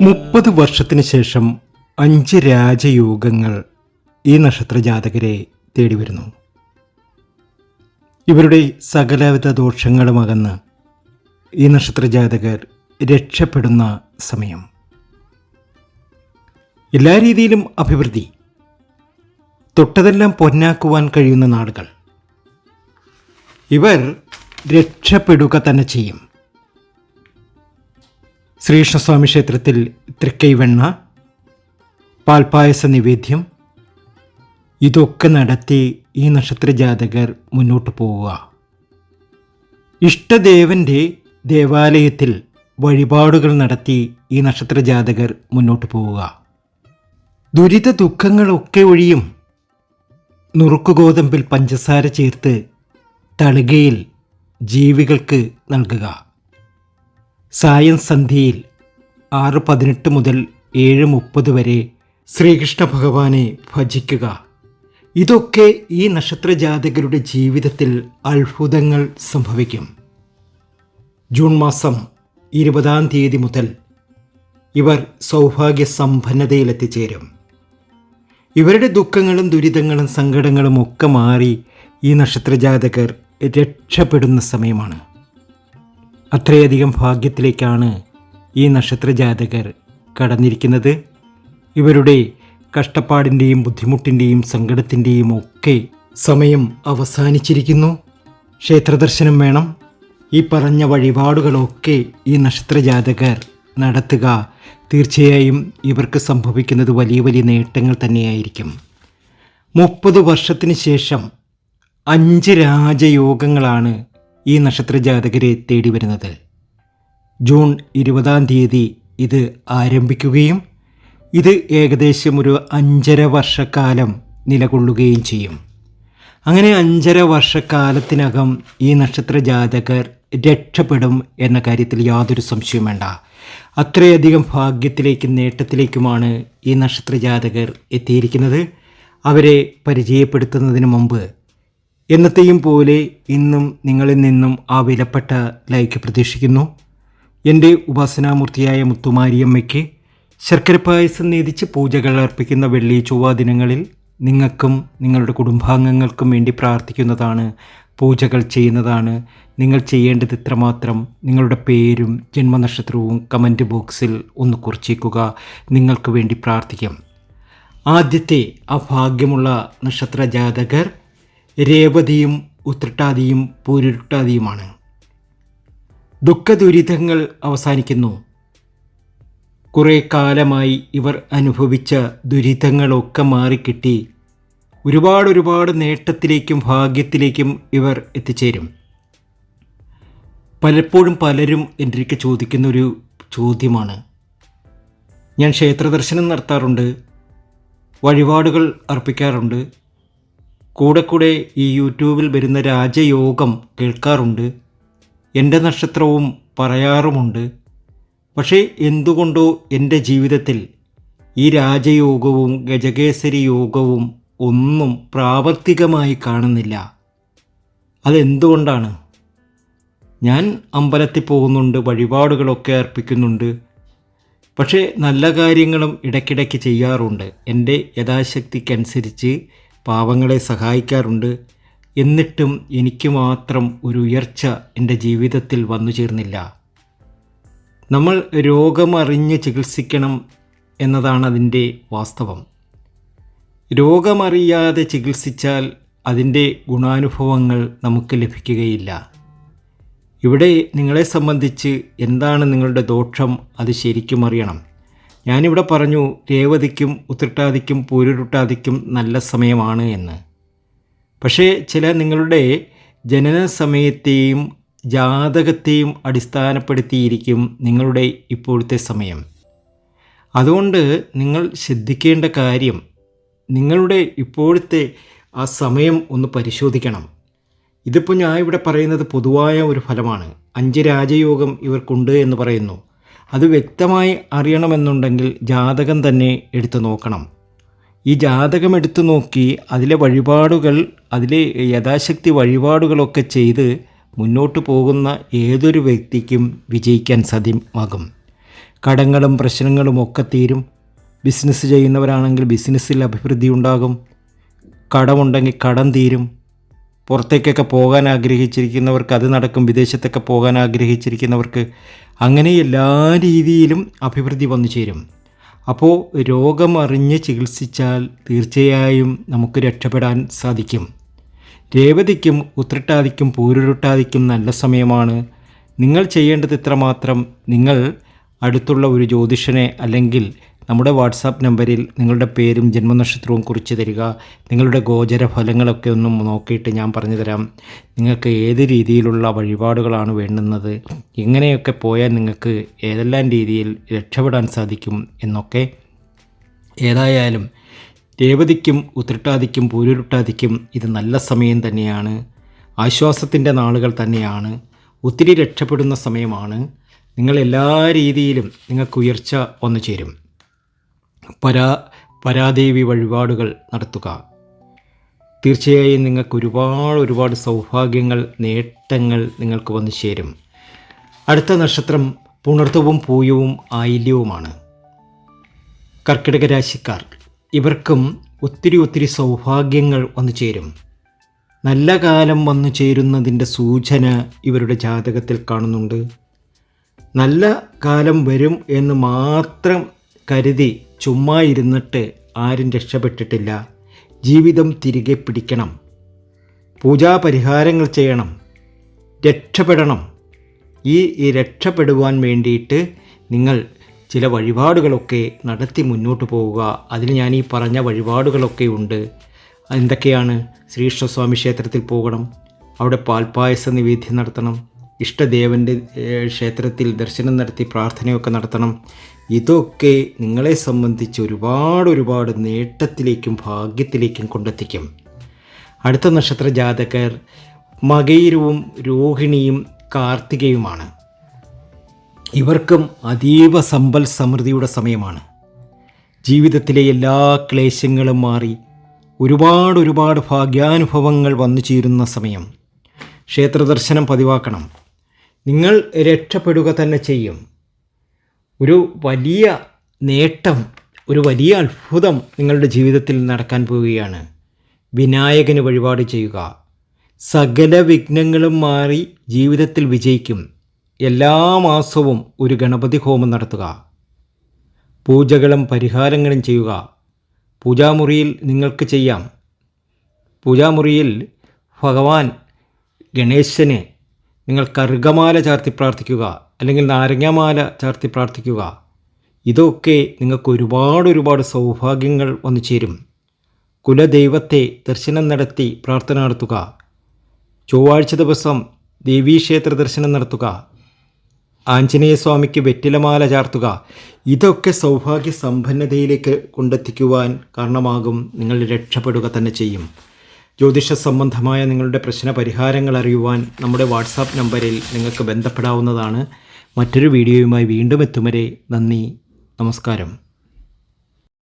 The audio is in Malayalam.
മുപ്പത് വർഷത്തിന് ശേഷം അഞ്ച് രാജയോഗങ്ങൾ ഈ നക്ഷത്ര ജാതകരെ തേടി വരുന്നു. ഇവരുടെ സകലവിധ ദോഷങ്ങളും അകന്ന് ഈ നക്ഷത്ര ജാതകർ രക്ഷപ്പെടുന്ന സമയം. എല്ലാ രീതിയിലും അഭിവൃദ്ധി. തൊട്ടതെല്ലാം പൊന്നാക്കുവാൻ കഴിയുന്ന നാടുകൾ ഇവർ രക്ഷപ്പെടുക തന്നെ ചെയ്യും. ശ്രീകൃഷ്ണസ്വാമി ക്ഷേത്രത്തിൽ തൃക്കൈവെണ്ണ പാൽപ്പായസ നിവേദ്യം ഇതൊക്കെ നടത്തി ഈ നക്ഷത്ര ജാതകർ മുന്നോട്ട് പോവുക. ഇഷ്ടദേവന്റെ ദേവാലയത്തിൽ വഴിപാടുകൾ നടത്തി ഈ നക്ഷത്ര ജാതകർ മുന്നോട്ട് പോവുക. ദുരിത ദുഃഖങ്ങളൊക്കെ ഒഴിയും നുറുക്കുഗോതമ്പിൽ പഞ്ചസാര ചേർത്ത് തളികയിൽ ജീവികൾക്ക് നൽകുക. സായം സന്ധ്യയിൽ ആറ് പതിനെട്ട് മുതൽ ഏഴ് മുപ്പത് വരെ ശ്രീകൃഷ്ണ ഭഗവാനെ ഭജിക്കുക. ഇതൊക്കെ ഈ നക്ഷത്ര ജാതകരുടെ ജീവിതത്തിൽ അത്ഭുതങ്ങൾ സംഭവിക്കും. ജൂൺ മാസം ഇരുപതാം തീയതി മുതൽ ഇവർ സൗഭാഗ്യ സമ്പന്നതയിലെത്തിച്ചേരും ഇവരുടെ ദുഃഖങ്ങളും ദുരിതങ്ങളും സങ്കടങ്ങളും ഒക്കെ മാറി ഈ നക്ഷത്ര ജാതകർ രക്ഷപ്പെടുന്ന സമയമാണ്. അത്രയധികം ഭാഗ്യത്തിലേക്കാണ് ഈ നക്ഷത്ര ജാതകർ കടന്നിരിക്കുന്നത്. ഇവരുടെ കഷ്ടപ്പാടിന്റെയും ബുദ്ധിമുട്ടിന്റെയും സങ്കടത്തിന്റെയും ഒക്കെ സമയം അവസാനിച്ചിരിക്കുന്നു. ക്ഷേത്രദർശനം വേണം. ഈ പറഞ്ഞ വഴിപാടുകളൊക്കെ ഈ നക്ഷത്ര ജാതകർ നടത്തുക തീർച്ചയായും ഇവർക്ക് സംഭവിക്കുന്നത് വലിയ വലിയ നേട്ടങ്ങൾ തന്നെയായിരിക്കും. മുപ്പത് വർഷത്തിന് ശേഷം അഞ്ച് രാജയോഗങ്ങളാണ് ഈ നക്ഷത്ര ജാതകരെ തേടി വരുന്നത്. ജൂൺ ഇരുപതാം തീയതി ഇത് ആരംഭിക്കുകയും ഇത് ഏകദേശം ഒരു അഞ്ചര വർഷക്കാലം നിലകൊള്ളുകയും ചെയ്യും. അങ്ങനെ അഞ്ചര വർഷക്കാലത്തിനകം ഈ നക്ഷത്ര ജാതകർ രക്ഷപ്പെടും എന്ന കാര്യത്തിൽ യാതൊരു സംശയവും വേണ്ട. അത്രയധികം ഭാഗ്യത്തിലേക്കും നേട്ടത്തിലേക്കുമാണ് ഈ നക്ഷത്ര ജാതകർ എത്തിയിരിക്കുന്നത്. അവരെ പരിചയപ്പെടുത്തുന്നതിന് മുമ്പ് എന്നത്തെയും പോലെ ഇന്നും നിങ്ങളിൽ നിന്നും ആ വിലപ്പെട്ട ലൈക്ക് പ്രതീക്ഷിക്കുന്നു. എന്റെ ഉപാസനാമൂർത്തിയായ മുത്തുമാരിയമ്മയ്ക്ക് ശർക്കര പായസം നീതിച്ച് പൂജകൾ അർപ്പിക്കുന്ന വെള്ളി ചൊവ്വ ദിനങ്ങളിൽ നിങ്ങൾക്കും നിങ്ങളുടെ കുടുംബാംഗങ്ങൾക്കും വേണ്ടി പ്രാർത്ഥിക്കുന്നതാണ് പൂജകൾ ചെയ്യുന്നതാണ്. നിങ്ങൾ ചെയ്യേണ്ടത് ഇത്രമാത്രം നിങ്ങളുടെ പേരും ജന്മനക്ഷത്രവും കമന്റ് ബോക്സിൽ ഒന്ന് കുറിച്ചേക്കുക നിങ്ങൾക്ക് വേണ്ടി പ്രാർത്ഥിക്കാം. ആദ്യത്തെ ആ ഭാഗ്യമുള്ള നക്ഷത്ര ജാതകർ രേവതിയും ഉത്രട്ടാതിയും പൂരുരുട്ടാതിയുമാണ്. ദുഃഖദുരിതങ്ങൾ അവസാനിക്കുന്നു. കുറേ കാലമായി ഇവർ അനുഭവിച്ച ദുരിതങ്ങളൊക്കെ മാറിക്കിട്ടി. ഒരുപാട് ഒരുപാട് നേട്ടത്തിലേക്കും ഭാഗ്യത്തിലേക്കും ഇവർ എത്തിച്ചേരും. പലപ്പോഴും പലരും എന്റെ അടുക്കെ ചോദിക്കുന്നൊരു ചോദ്യമാണ്. ഞാൻ ക്ഷേത്രദർശനം നടത്താറുണ്ട്. വഴിപാടുകൾ അർപ്പിക്കാറുണ്ട്. കൂടെ കൂടെ ഈ യൂട്യൂബിൽ വരുന്ന രാജയോഗം കേൾക്കാറുണ്ട്. എന്റെ നക്ഷത്രവും പറയാറുമുണ്ട്. പക്ഷേ എന്തുകൊണ്ടോ എന്റെ ജീവിതത്തിൽ ഈ രാജയോഗവും ഗജകേസരി യോഗവും ഒന്നും പ്രാവർത്തികമായി കാണുന്നില്ല. അതെന്തുകൊണ്ടാണ്? ഞാൻ അമ്പലത്തിൽ പോകുന്നുണ്ട് വഴിപാടുകളൊക്കെ അർപ്പിക്കുന്നുണ്ട്. പക്ഷേ നല്ല കാര്യങ്ങളും ഇടയ്ക്കിടയ്ക്ക് ചെയ്യാറുണ്ട്. എന്റെ യഥാശക്തിക്കനുസരിച്ച് പാവങ്ങളെ സഹായിക്കാറുണ്ട്. എന്നിട്ടും എനിക്ക് മാത്രം ഒരു ഉയർച്ച എന്റെ ജീവിതത്തിൽ വന്നു ചേർന്നില്ല. നമ്മൾ രോഗമറിഞ്ഞ് ചികിത്സിക്കണം എന്നതാണ് അതിന്റെ വാസ്തവം. രോഗമറിയാതെ ചികിത്സിച്ചാൽ അതിന്റെ ഗുണാനുഭവങ്ങൾ നമുക്ക് ലഭിക്കുകയില്ല. ഇവിടെ നിങ്ങളെ സംബന്ധിച്ച് എന്താണ് നിങ്ങളുടെ ദോഷം അത് ശരിക്കും അറിയണം. ഞാനിവിടെ പറഞ്ഞു രേവതിക്കും ഉത്രട്ടാതിക്കും പൂരുരുട്ടാതിക്കും നല്ല സമയമാണ് എന്ന്. പക്ഷേ ചില നിങ്ങളുടെ ജനന സമയത്തെയും ജാതകത്തെയും അടിസ്ഥാനപ്പെടുത്തിയിരിക്കും നിങ്ങളുടെ ഇപ്പോഴത്തെ സമയം. അതുകൊണ്ട് നിങ്ങൾ ശ്രദ്ധിക്കേണ്ട കാര്യം നിങ്ങളുടെ ഇപ്പോഴത്തെ ആ സമയം ഒന്ന് പരിശോധിക്കണം. ഇതിപ്പോൾ ഞാൻ ഇവിടെ പറയുന്നത് പൊതുവായ ഒരു ഫലമാണ്. അഞ്ച് രാജയോഗം ഇവർക്കുണ്ട് എന്ന് പറയുന്നു. അത് വ്യക്തമായി അറിയണമെന്നുണ്ടെങ്കിൽ ജാതകം തന്നെ എടുത്തു നോക്കണം. ഈ ജാതകം എടുത്തു നോക്കി അതിലെ വഴിപാടുകൾ അതിലെ യഥാശക്തി വഴിപാടുകളൊക്കെ ചെയ്ത് മുന്നോട്ട് പോകുന്ന ഏതൊരു വ്യക്തിക്കും വിജയിക്കാൻ സാധ്യമാകും. കടങ്ങളും പ്രശ്നങ്ങളും ഒക്കെ തീരും. ബിസിനസ് ചെയ്യുന്നവരാണെങ്കിൽ ബിസിനസ്സിൽ അഭിവൃദ്ധി ഉണ്ടാകും. കടമുണ്ടെങ്കിൽ കടം തീരും. പുറത്തേക്കൊക്കെ പോകാൻ ആഗ്രഹിച്ചിരിക്കുന്നവർക്ക് അത് നടക്കും. വിദേശത്തൊക്കെ പോകാൻ ആഗ്രഹിച്ചിരിക്കുന്നവർക്ക് അങ്ങനെ എല്ലാ രീതിയിലും അഭിവൃദ്ധി വന്നു ചേരും. അപ്പോൾ രോഗമറിഞ്ഞ് ചികിത്സിച്ചാൽ തീർച്ചയായും നമുക്ക് രക്ഷപ്പെടാൻ സാധിക്കും. രേവതിക്കും ഉത്രട്ടാതിക്കും പൂരുരുട്ടാതിക്കും നല്ല സമയമാണ്. നിങ്ങൾ ചെയ്യേണ്ടത് ഇത്രമാത്രം നിങ്ങൾ അടുത്തുള്ള ഒരു ജ്യോതിഷനെ അല്ലെങ്കിൽ നമ്മുടെ വാട്സാപ്പ് നമ്പറിൽ നിങ്ങളുടെ പേരും ജന്മനക്ഷത്രവും കുറിച്ച് തരിക. നിങ്ങളുടെ ഗോചര ഫലങ്ങളൊക്കെ ഒന്നും നോക്കിയിട്ട് ഞാൻ പറഞ്ഞു തരാം. നിങ്ങൾക്ക് ഏത് രീതിയിലുള്ള വഴിപാടുകളാണ് വേണ്ടുന്നത്? എങ്ങനെയൊക്കെ പോയാൽ നിങ്ങൾക്ക് ഏതെല്ലാം രീതിയിൽ രക്ഷപ്പെടാൻ സാധിക്കും എന്നൊക്കെ. ഏതായാലും രേവതിക്കും ഉത്രട്ടാതിക്കും പൂരുരുട്ടാതിക്കും ഇത് നല്ല സമയം തന്നെയാണ്. ആശ്വാസത്തിന്റെ നാളുകൾ തന്നെയാണ്. ഒത്തിരി രക്ഷപ്പെടുന്ന സമയമാണ്. നിങ്ങൾ എല്ലാ രീതിയിലും നിങ്ങൾക്ക് ഉയർച്ച വന്നു ചേരും. പരാ പരാദേവി വഴിപാടുകൾ നടത്തുക. തീർച്ചയായും നിങ്ങൾക്ക് ഒരുപാട് ഒരുപാട് സൗഭാഗ്യങ്ങൾ നേട്ടങ്ങൾ നിങ്ങൾക്ക് വന്നു ചേരും. അടുത്ത നക്ഷത്രം പുണർത്തവും പൂയവും ആയില്യവുമാണ്. കർക്കിടക രാശിക്കാർ ഇവർക്കും ഒത്തിരി ഒത്തിരി സൗഭാഗ്യങ്ങൾ വന്നു ചേരും. നല്ല കാലം വന്നു ചേരുന്നതിന്റെ സൂചന ഇവരുടെ ജാതകത്തിൽ കാണുന്നുണ്ട്. നല്ല കാലം വരും എന്ന് മാത്രം കരുതി ചുമ്മാ ഇരുന്നിട്ട് ആരും രക്ഷപ്പെട്ടിട്ടില്ല. ജീവിതം തിരികെ പിടിക്കണം. പൂജാപരിഹാരങ്ങൾ ചെയ്യണം. രക്ഷപ്പെടണം. ഈ രക്ഷപ്പെടുവാൻ വേണ്ടിയിട്ട് നിങ്ങൾ ചില വഴിപാടുകളൊക്കെ നടത്തി മുന്നോട്ട് പോവുക. അതിൽ ഞാൻ ഈ പറഞ്ഞ വഴിപാടുകളൊക്കെ ഉണ്ട്. എന്തൊക്കെയാണ്? ശ്രീകൃഷ്ണസ്വാമി ക്ഷേത്രത്തിൽ പോകണം. അവിടെ പാൽപ്പായസ നിവേദ്യം നടത്തണം. ഇഷ്ടദേവന്റെ ക്ഷേത്രത്തിൽ ദർശനം നടത്തി പ്രാർത്ഥനയൊക്കെ നടത്തണം. ഇതൊക്കെ നിങ്ങളെ സംബന്ധിച്ച് ഒരുപാട് ഒരുപാട് നേട്ടത്തിലേക്കും ഭാഗ്യത്തിലേക്കും കൊണ്ടെത്തിക്കും. അടുത്ത നക്ഷത്ര ജാതകർ മകയിരവും രോഹിണിയും കാർത്തികയുമാണ്. ഇവർക്കും അതീവ സമ്പൽ സമൃദ്ധിയുടെ സമയമാണ്. ജീവിതത്തിലെ എല്ലാ ക്ലേശങ്ങളും മാറി ഒരുപാട് ഒരുപാട് ഭാഗ്യാനുഭവങ്ങൾ വന്നു ചേരുന്ന സമയം ക്ഷേത്രദർശനം പതിവാക്കണം. നിങ്ങൾ രക്ഷപ്പെടുക തന്നെ ചെയ്യും. ഒരു വലിയ നേട്ടം ഒരു വലിയ അത്ഭുതം നിങ്ങളുടെ ജീവിതത്തിൽ നടക്കാൻ പോവുകയാണ്. വിനായകന് വഴിപാട് ചെയ്യുക. സകല വിഘ്നങ്ങളും മാറി ജീവിതത്തിൽ വിജയിക്കും. എല്ലാ മാസവും ഒരു ഗണപതി ഹോമം നടത്തുക. പൂജകളും പരിഹാരങ്ങളും ചെയ്യുക. പൂജാമുറിയിൽ നിങ്ങൾക്ക് ചെയ്യാം. പൂജാമുറിയിൽ ഭഗവാൻ ഗണേശന് നിങ്ങൾ കറുകമാല ചാർത്തി പ്രാർത്ഥിക്കുക അല്ലെങ്കിൽ നാരങ്ങാമാല ചാർത്തി പ്രാർത്ഥിക്കുക. ഇതൊക്കെ നിങ്ങൾക്ക് ഒരുപാട് ഒരുപാട് സൗഭാഗ്യങ്ങൾ വന്നു ചേരും. കുലദൈവത്തെ ദർശനം നടത്തി പ്രാർത്ഥന നടത്തുക. ചൊവ്വാഴ്ച ദിവസം ദേവീക്ഷേത്ര ദർശനം നടത്തുക. ആഞ്ജനേയസ്വാമിക്ക് വെറ്റിലമാല ചാർത്തുക. ഇതൊക്കെ സൗഭാഗ്യ സമ്പന്നതയിലേക്ക് കൊണ്ടെത്തിക്കുവാൻ കാരണമാകും. നിങ്ങൾ രക്ഷപ്പെടുക തന്നെ ചെയ്യും. ജ്യോതിഷ സംബന്ധമായ നിങ്ങളുടെ പ്രശ്ന പരിഹാരങ്ങൾ അറിയുവാൻ നമ്മുടെ വാട്സാപ്പ് നമ്പറിൽ നിങ്ങൾക്ക് ബന്ധപ്പെടാവുന്നതാണ്. മറ്റൊരു വീഡിയോയുമായി വീണ്ടും എത്തും വരെ നന്ദി നമസ്കാരം.